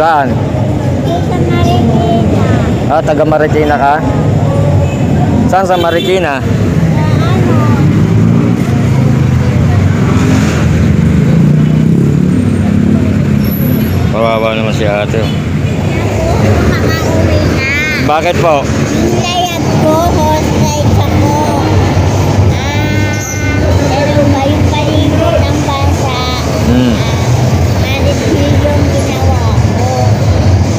Saan? Sa Marikina. Ah, taga Marikina ka? Saan sa Marikina? Sa ano? Kawawa naman si ate. Makauwi na. Bakit po? Layag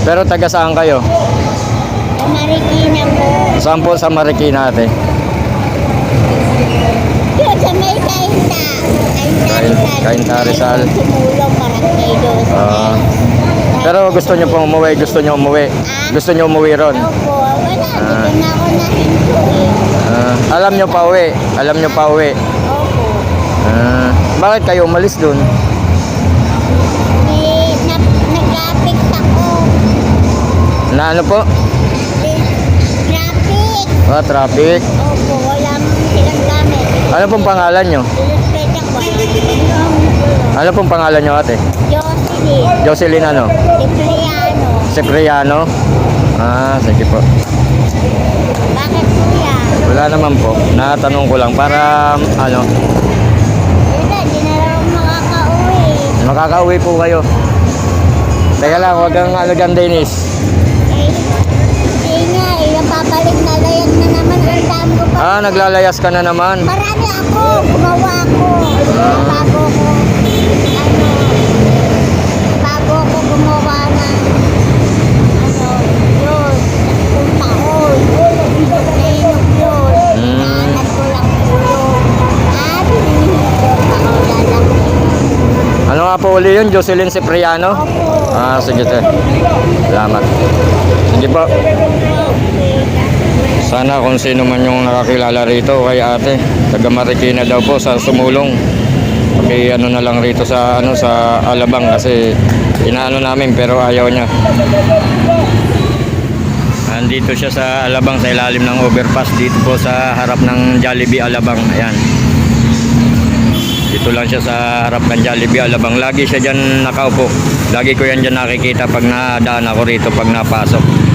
Pero taga saan kayo? Sa Marikina po. Saan po sa Marikina ate? Sa may kainta. Kainta Kain- Rizal. Tumulong barangay doon. Ah. Pero gusto niyo pong umuwi, gusto niyo umuwi. Gusto niyo umuwi ron. Opo, wala. Ah. Dito na ako nahinto eh. Ah, alam niyo pa uwi. Alam niyo pa uwi. Opo. Ah, bakit kayo umalis dun? Na ano po? Traffic. Ah, traffic. Opo, wala silang gamit. Ano pong pangalan niyo? Iluspecha ko. Ano pong pangalan niyo ate? Jocelyn. Jocelyn ano? Cipriano. Cipriano? Ah, sige po. Bakit kuya? Wala naman po. Natanong ko lang para ano, Wala, di na lang ako makakauwi. makakauwi po kayo. Teka lang, wag kang ano dyan, Dennis. Eh, napapalik na na naman. Ang dami ko pa. Ah, naglalayas ka na naman. Marami ako, gumawa ako. Bago ko, ano, bago ko gumawa ng, ano, yun, kung taon. Nainog yun. Mm. Naanad ko lang. At ako lalaki. Ano nga po uli yun? Jocelyn Cipriano? Opo. Ah, sige te. Salamat. Sige po. Sana kung sino man yung nakakilala rito kay ate. Taga Marikina daw po sa sumulong. Paki ano na lang rito sa ano sa Alabang kasi inaano namin pero ayaw niya. Andito siya sa Alabang sa ilalim ng overpass dito po sa harap ng Jollibee Alabang. Ayan. Dito lang siya sa harap ng Jollibee Alabang. Lagi siya dyan nakaupo. Lagi ko yan dyan nakikita pag nadaan ako rito pag napasok.